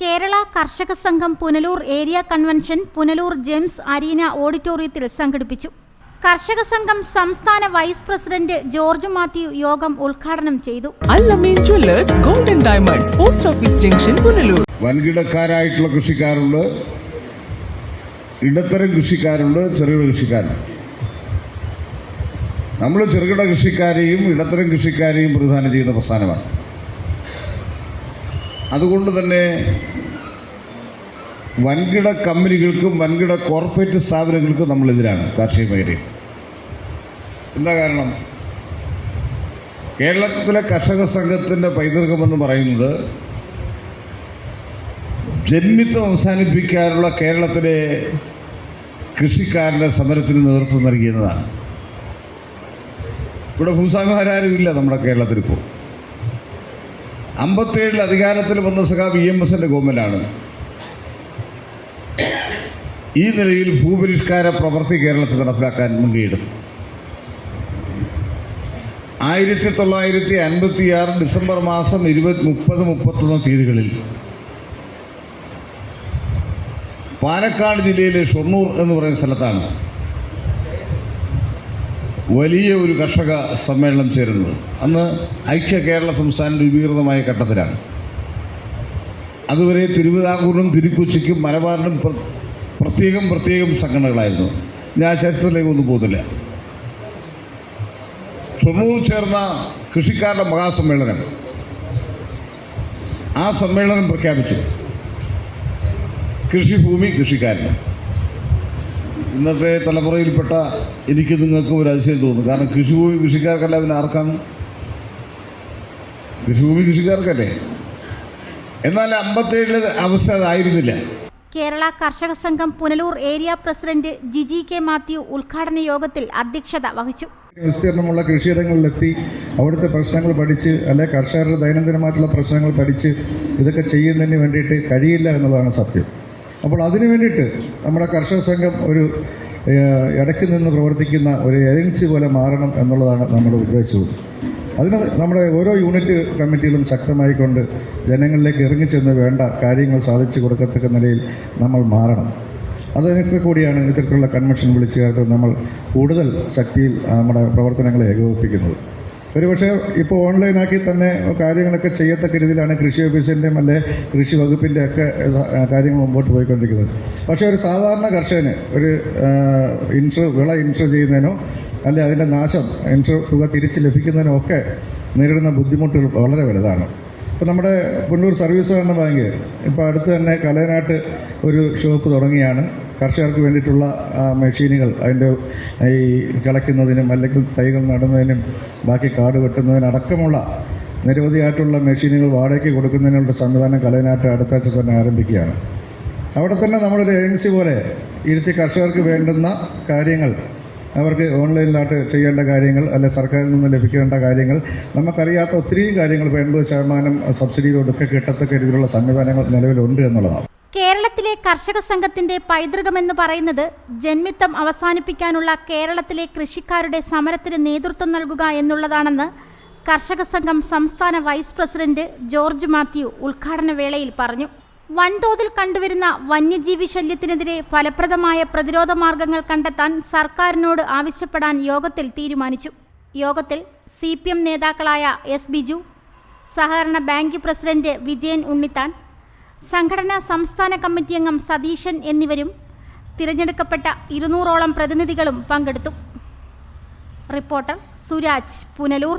Kerala Karshaka Sangham Punalur area convention Punalur James arena ഓഡിറ്റോറിയത്തിൽ സംഘടിപ്പിച്ചു. കർഷക സംഘം സംസ്ഥാന വൈസ് പ്രസിഡന്റ് ജോർജ് മാത്യു യോഗം ഉദ്ഘാടനം ചെയ്തു. Golden Diamonds post office junction Punalur. വൻകിടക്കാരായിട്ടുള്ള കൃഷിക്കാരുണ്ട്. ഇടത്തരം കൃഷിക്കാരുണ്ട് ചെറുകിട കൃഷിക്കാരുണ്ട് നമ്മൾ ചെറുകിട കൃഷിക്കാരെയും ഇടത്തരം കൃഷിക്കാരെയും പ്രധാനം ചെയ്യുന്ന പ്രസ്ഥാനമാണ്. അതുകൊണ്ട് തന്നെ വൻകിട കമ്പനികൾക്കും വൻകിട കോർപ്പറേറ്റ് സ്ഥാപനങ്ങൾക്കും നമ്മളെതിരാണ് കാർഷിക മേഖലയിൽ. എന്താ കാരണം? കേരളത്തിലെ കർഷക സംഘത്തിന്റെ പൈതൃകമെന്ന് പറയുന്നത് ജന്മിത്വം അവസാനിപ്പിക്കാനുള്ള കേരളത്തിലെ കൃഷിക്കാരന്റെ സമരത്തിന് നേതൃത്വം നൽകിയതാണ്. ഇവിടെ ഭൂസ്വാമിമാരാരുമില്ല നമ്മുടെ കേരളത്തിൽ ഇപ്പോൾ. അമ്പത്തേഴിൽ അധികാരത്തിൽ വന്ന സഖാബ് ഇ എം എസിന്റെ ഗവൺമെന്റാണ് ഈ നിലയിൽ ഭൂപരിഷ്കാര പ്രവൃത്തി കേരളത്തിൽ നടപ്പിലാക്കാൻ മുൻകൈയെടുത്തു. ആയിരത്തി തൊള്ളായിരത്തി അൻപത്തിയാറ് ഡിസംബർ മാസം ഇരുപത് മുപ്പത് മുപ്പത്തൊന്ന് തീയതികളിൽ പാലക്കാട് ജില്ലയിലെ ഷൊർണൂർ എന്ന് പറയുന്ന സ്ഥലത്താണ് വലിയ ഒരു കർഷക സമ്മേളനം ചേരുന്നത്. അന്ന് ഐക്യ കേരള സംസ്ഥാനം രൂപീകൃതമായ ഘട്ടത്തിലാണ്. അതുവരെ തിരുവിതാംകൂറിനും തിരുക്കൊച്ചിക്കും മലബാറിനും പ്രത്യേകം പ്രത്യേകം സംഘടനകളായിരുന്നു. ഞാൻ ചരിത്രത്തിലേക്ക് ഒന്നും പോകുന്നില്ല ഷൊർണൂർ ചേർന്ന കൃഷിക്കാരുടെ മഹാസമ്മേളനം. ആ സമ്മേളനം പ്രഖ്യാപിച്ചു. കൃഷിഭൂമി കൃഷിക്കാരന്. ഇന്നത്തെ തലമുറയിൽപ്പെട്ട എനിക്ക് നിങ്ങൾക്ക് ഒരു അതിശയം തോന്നുന്നു. കാരണം കൃഷിഭൂമി കൃഷിക്കാർക്കല്ല പിന്നെ ആർക്കാണ്? കൃഷിഭൂമി കൃഷിക്കാർക്കല്ലേ? എന്നാൽ അമ്പത്തേഴിലെ അവസ്ഥ അതായിരുന്നില്ല. Kerala Karshaka Sangham Punalur area president Jiji K Mathew ഉദ്ഘാടന യോഗത്തിൽ അധ്യക്ഷത വഹിച്ചു. വിസ്തീർണമുള്ള കൃഷിയിടങ്ങളിലെത്തി അവിടുത്തെ പ്രശ്നങ്ങൾ പഠിച്ച് അല്ലെ കർഷകരുടെ ദൈനംദിനമായിട്ടുള്ള പ്രശ്നങ്ങൾ പഠിച്ച് ഇതൊക്കെ ചെയ്യുന്നതിന് വേണ്ടിയിട്ട് കഴിയില്ല എന്നുള്ളതാണ് സത്യം. അപ്പോൾ അതിനു വേണ്ടിയിട്ട് നമ്മുടെ കർഷക സംഘം ഒരു ഇടയ്ക്ക് നിന്ന് പ്രവർത്തിക്കുന്ന ഒരു ഏജൻസി പോലെ മാറണം എന്നുള്ളതാണ് നമ്മുടെ ഉദ്ദേശവും. അതിന് നമ്മുടെ ഓരോ യൂണിറ്റ് കമ്മിറ്റികളും ശക്തമായിക്കൊണ്ട് ജനങ്ങളിലേക്ക് ഇറങ്ങിച്ചെന്ന് വേണ്ട കാര്യങ്ങൾ സാധിച്ചു കൊടുക്കത്തക്ക നിലയിൽ നമ്മൾ മാറണം. അതിനൊക്കെ കൂടിയാണ് ഇത്തരത്തിലുള്ള കൺവെൻഷൻ വിളിച്ചു ചേർത്ത് നമ്മൾ കൂടുതൽ ശക്തിയിൽ നമ്മുടെ പ്രവർത്തനങ്ങളെ ഏകോപിപ്പിക്കുന്നത്. ഒരുപക്ഷെ ഇപ്പോൾ ഓൺലൈനാക്കി തന്നെ കാര്യങ്ങളൊക്കെ ചെയ്യത്തക്ക രീതിയിലാണ് കൃഷി ഓഫീസിന്റെയും അല്ലെ കൃഷി വകുപ്പിന്റെ ഒക്കെ കാര്യങ്ങൾ മുമ്പോട്ട് പോയിക്കൊണ്ടിരിക്കുന്നത്. പക്ഷേ ഒരു സാധാരണ കർഷകന് ഒരു ഇൻഷുർ വിള ഇൻഷുർ ചെയ്യുന്നതിനോ അല്ലെ അതിന്റെ നാശം ഇൻഷുർ തുക തിരിച്ച് ലഭിക്കുന്നതിനോ ഒക്കെ നേരിടുന്ന ബുദ്ധിമുട്ടുകൾ വളരെ വലുതാണ്. ഇപ്പോൾ നമ്മുടെ പുന്നൂർ സർവീസ് സഹകരണ ബാങ്ക് ഇപ്പോൾ അടുത്ത് തന്നെ കലയനാട്ട് ഒരു ഷോപ്പ് തുടങ്ങിയാണ്. കർഷകർക്ക് വേണ്ടിയിട്ടുള്ള മെഷീനുകൾ അതിന്റെ ഈ കിളയ്ക്കുന്നതിനും അല്ലെങ്കിൽ തൈകൾ നടുന്നതിനും ബാക്കി കാട് വെട്ടുന്നതിനടക്കമുള്ള നിരവധിയായിട്ടുള്ള മെഷീനുകൾ വാടകയ്ക്ക് കൊടുക്കുന്നതിനുള്ള സംവിധാനം കലയനാട്ട് അടുത്താഴ്ച തന്നെ ആരംഭിക്കുകയാണ്. അവിടെ തന്നെ നമ്മളൊരു ഏജൻസി പോലെ ഇരുത്തി കർഷകർക്ക് വേണ്ടുന്ന കാര്യങ്ങൾ അവർക്ക് ഓൺലൈനിലായിട്ട് ചെയ്യേണ്ട കാര്യങ്ങൾ അല്ലെ സർക്കാരിൽ നിന്ന് ലഭിക്കേണ്ട കാര്യങ്ങൾ നമുക്കറിയാത്ത ഒത്തിരി കാര്യങ്ങൾ ഇപ്പോൾ എൺപത് ശതമാനം സബ്സിഡിയിലൊടുക്കെ കിട്ടത്തക്ക രീതിയിലുള്ള സംവിധാനങ്ങൾ നിലവിലുണ്ട് എന്നുള്ളതാണ്. കേരളത്തിലെ കർഷക സംഘത്തിന്റെ പൈതൃകമെന്ന് പറയുന്നത് ജന്മിത്തം അവസാനിപ്പിക്കാനുള്ള കേരളത്തിലെ കൃഷിക്കാരുടെ സമരത്തിന് നേതൃത്വം നൽകുക എന്നുള്ളതാണെന്ന് കർഷക സംഘം സംസ്ഥാന വൈസ് പ്രസിഡന്റ് ജോർജ് മാത്യു ഉദ്ഘാടന വേളയിൽ പറഞ്ഞു. വൻതോതിൽ കണ്ടുവരുന്ന വന്യജീവി ശല്യത്തിനെതിരെ ഫലപ്രദമായ പ്രതിരോധ മാർഗങ്ങൾ കണ്ടെത്താൻ സർക്കാരിനോട് ആവശ്യപ്പെടാൻ യോഗത്തിൽ തീരുമാനിച്ചു. യോഗത്തിൽ സി നേതാക്കളായ എസ് ബിജു സഹകരണ ബാങ്ക് പ്രസിഡന്റ് വിജയൻ ഉണ്ണിത്താൻ സംഘടനാ സംസ്ഥാന കമ്മിറ്റി അംഗം സതീശൻ എന്നിവരും തിരഞ്ഞെടുക്കപ്പെട്ട ഇരുന്നൂറോളം പ്രതിനിധികളും പങ്കെടുത്തു. റിപ്പോർട്ടർ സുരാജ് പുനലൂർ.